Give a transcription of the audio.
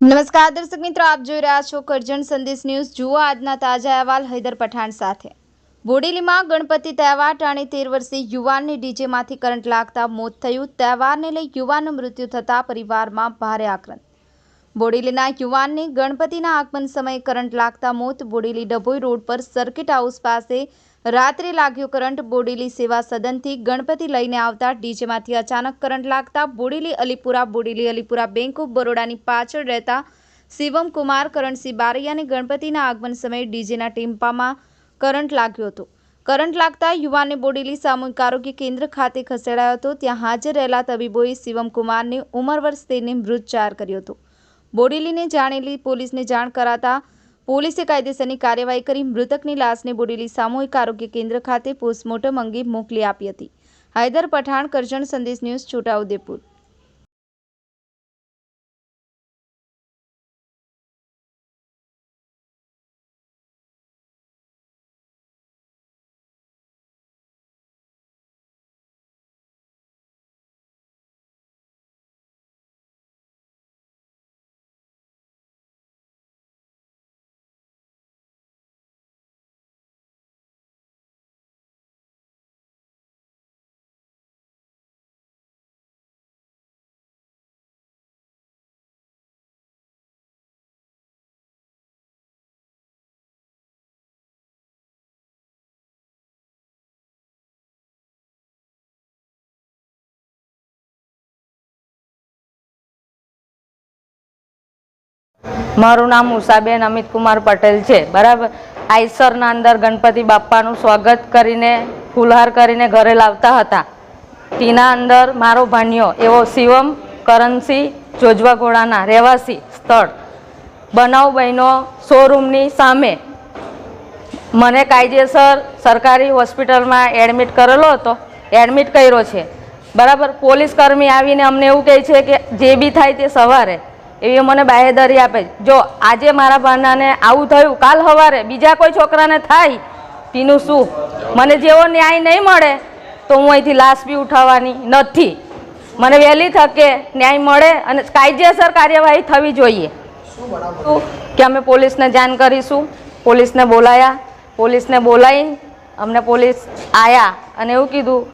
નમસ્કાર, દર્શક મિત્રો, આપ જોઈ રહ્યા છો કરજણ સંદેશ ન્યૂઝ. જુઓ આજના તાજા અહેવાલ હૈદર પઠાણ સાથે. બોડેલીમાં ગણપતિ તહેવાર ટાણે તેર વર્ષીય યુવાનને ડીજેમાંથી કરંટ લાગતા મોત થયું. તહેવારને લઈ યુવાનનું મૃત્યુ થતાં પરિવારમાં ભારે આક્રંદ. બોડેલીના યુવાનને ગણપતિના આગમન સમયે કરંટ લાગતા મોત. બોડેલી ડભોઈ રોડ પર સર્કિટ હાઉસ પાસે રાત્રે લાગ્યો કરંટ, બોડેલી સેવા સદનથી ગણપતિ લઈને આવતા ડીજેમાંથી અચાનક કરંટ લાગતા બોડેલી અલીપુરા બોડેલી અલીપુરા બેંક ઓફ બરોડાની પાછળ રહેતા શિવમ કુમાર, કરણસિંહ બારૈયાને ગણપતિના આગમન સમયે ડીજેના ટીમ્પામાં કરંટ લાગ્યો હતો. કરંટ લાગતા યુવાનને બોડેલી સામૂહિક આરોગ્ય કેન્દ્ર ખાતે ખસેડાયો હતો. ત્યાં હાજર રહેલા તબીબોએ શિવમ કુમારને ઉંમર વર્ષ તેને મૃત જાહેર કર્યો હતો. બોડેલીને જાણેલી પોલીસને જાણ કરાતા પોલીસે કાયદેસરની કાર્યવાહી કરી મૃતકની લાશને બોડેલી સામૂહિક આરોગ્ય કેન્દ્ર ખાતે પોસ્ટમોર્ટમ અંગે મોકલી આપી હતી. હૈદર પઠાણ કરજણ સંદેશ ન્યૂઝ છોટાઉદેપુર. મારું નામ ઉષાબેન અમિતકુમાર પટેલ છે. બરાબર? આઈસરના અંદર ગણપતિ બાપ્પાનું સ્વાગત કરીને, ફૂલહાર કરીને ઘરે લાવતા હતા. તેના અંદર મારો ભાણિયો, એવો શિવમ, કરણસિંહ જોજવાઘોડાના રહેવાસી સ્થળ. બનાવ બહેનો શોરૂમની સામે. મને કાયદેસર સરકારી હોસ્પિટલમાં એડમિટ કરેલો હતો. એડમિટ કર્યો છે. બરાબર? પોલીસ કર્મી આવીને અમને એવું કહે છે કે જે બી થાય તે સવારે. એવી મને બાહેધરી આપે. જો આજે મારા ભાનાને આવું થયું, કાલ સવારે બીજા કોઈ છોકરાને થાય તેનું શું? મને જેવો ન્યાય નહીં મળે, તો હું અહીંથી લાશ બી ઉઠાવવાની નથી. મને વહેલી તકે ન્યાય મળે અને કાયદેસર કાર્યવાહી થવી જોઈએ. કે અમે પોલીસને જાણ કરીશું, પોલીસને બોલાયા, પોલીસને બોલાવીને અમને પોલીસ આવ્યા અને એવું કીધું.